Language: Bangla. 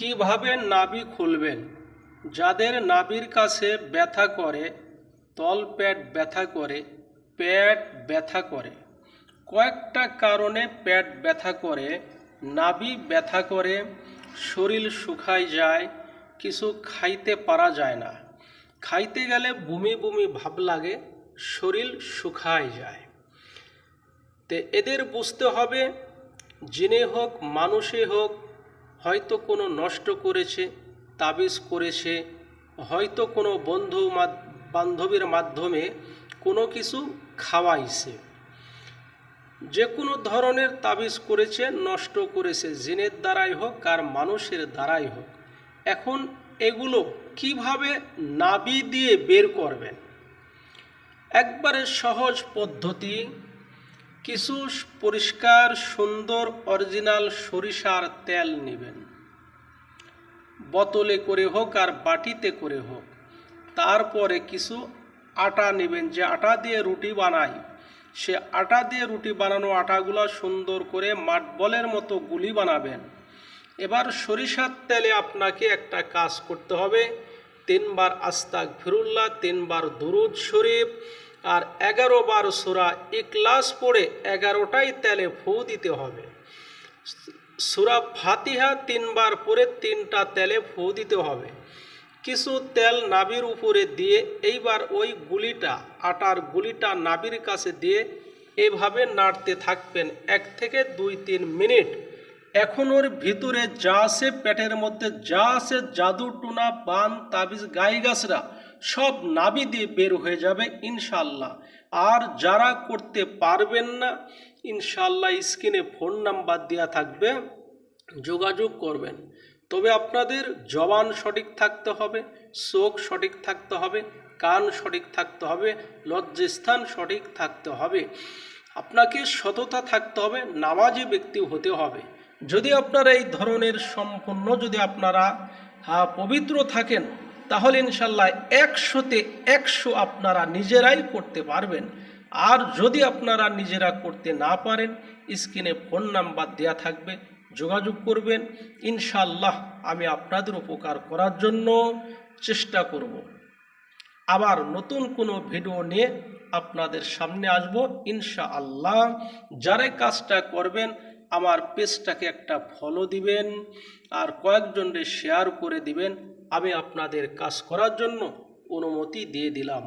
কীভাবে নাভি খুলবেন? যাদের নাভির কাছে ব্যথা করে, তল পেট ব্যথা করে, পেট ব্যথা করে। কয়েকটা কারণে পেট ব্যথা করে, নাভি ব্যথা করে, শরীর শুকায় যায়, কিছু খাইতে পারা যায় না। খাইতে গেলে বমি বমি ভাব লাগে, শরীর শুকায় যায়। তে এদের বুঝতে হবে জিনে হোক মানুষে হোক হয়তো কোনো নষ্ট করেছে, তাবিজ করেছে, হয়তো কোনো বন্ধু বান্ধবীর মাধ্যমে কোনো কিছু খাওয়াইছে। যে কোনো ধরনের তাবিজ করেছে, নষ্ট করেছে, জিনের দ্বারাই হোক আর মানুষের দ্বারাই হোক। এখন এগুলো কীভাবে নাবি দিয়ে বের করবেন? একবারে সহজ পদ্ধতি কিছু পরিষ্কার, সুন্দর অরিজিনাল সরিষার তেল নেবেন। বোতলে করে হোক আর বাটিতে করে হোক। তারপরে কিছু আটা নেবেন। যে আটা দিয়ে রুটি বানাই, সে আটা দিয়ে রুটি বানানো আটাগুলো সুন্দর করে মাটবলের মতো গুলি বানাবেন। এবার সরিষার তেলে আপনাকে একটা কাজ করতে হবে। তিনবার আস্তাক ফিরুল্লাহ তিনবার দুরুদ শরীফ আর এগারো বার সুরা ইকলাস পড়ে এগারোটাই তেলে ফু দিতে হবে। সুরা ফাতিহা তিনবার পরে তিনটা তেলে ফু দিতে হবে। কিছু তেল নাবির উপরে দিয়ে এইবার ওই গুলিটা, আটার গুলিটা নাবির কাছে দিয়ে এভাবে নাড়তে থাকবেন এক থেকে দুই তিন মিনিট। এখন ওর ভিতরে যা আছে পেটের মধ্যে, যা আছে জাদু টুনা, বান, তাবিজ, গাই গাছরা, সব নাবি দিয়ে বের হয়ে যাবে ইনশাল্লাহ আর যারা করতে পারবেন না ইনশাল্লাহ স্ক্রিনে ফোন নাম্বার দেওয়া থাকবে, যোগাযোগ করবেন। তবে আপনাদের জবান সঠিক থাকতে হবে, চোখ সঠিক থাকতে হবে, কান সঠিক থাকতে হবে, লজ্জাস্থান সঠিক থাকতে হবে। আপনাকে সততা থাকতে হবে, নামাজি ব্যক্তি হতে হবে। যদি আপনারা এই ধরনের সম্পূর্ণ যদি আপনারা পবিত্র থাকেন, তাহলে ইনশাল্লাহ একশোতে একশো আপনারা নিজেরাই করতে পারবেন। আর যদি আপনারা নিজেরা করতে না পারেন, স্ক্রিনে ফোন নাম্বার দেয়া থাকবে, যোগাযোগ করবেন। ইনশাল্লাহ আমি আপনাদের উপকার করার জন্য চেষ্টা করব। আবার নতুন কোনো ভিডিও নিয়ে আপনাদের সামনে আসব ইনশা আল্লাহ যারাই কাজটা করবেন আমার পেজটাকে একটা ফলো দিবেন আর কয়েকজনকে শেয়ার করে দিবেন। আমি আপনাদের কাজ করার জন্য অনুমতি দিয়ে দিলাম।